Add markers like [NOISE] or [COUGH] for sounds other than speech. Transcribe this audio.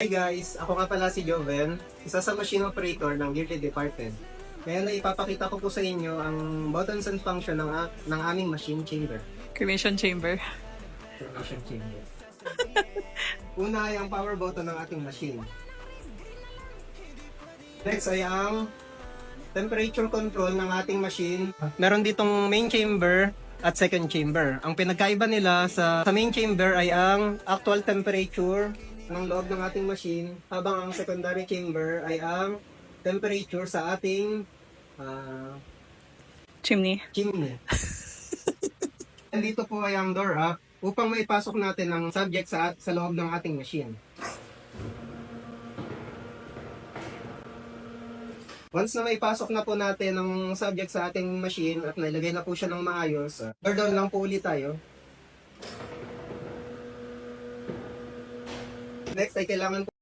Hi guys, ako nga pala si Joven, isa sa machine operator ng Gearly Department. Kaya na ipapakita ko po sa inyo ang buttons and function ng, ng aming machine chamber. Cremation chamber. Machine chamber. Una ay ang power button ng ating machine. Next ay ang temperature control ng ating machine. Meron ditong main chamber at second chamber. Ang pinagkaiba nila sa, sa main chamber ay ang actual temperature ng loob ng ating machine habang ang secondary chamber ay ang temperature sa ating ah, Chimney. chimney. [LAUGHS] Nandito po ay ang door ah, upang maipasok natin ang subject sa, sa loob ng ating machine. Once na maipasok na po natin ang subject sa ating machine at nailagay na po siya ng maayos, uh, door down lang po ulit tayo. Next ay kailangan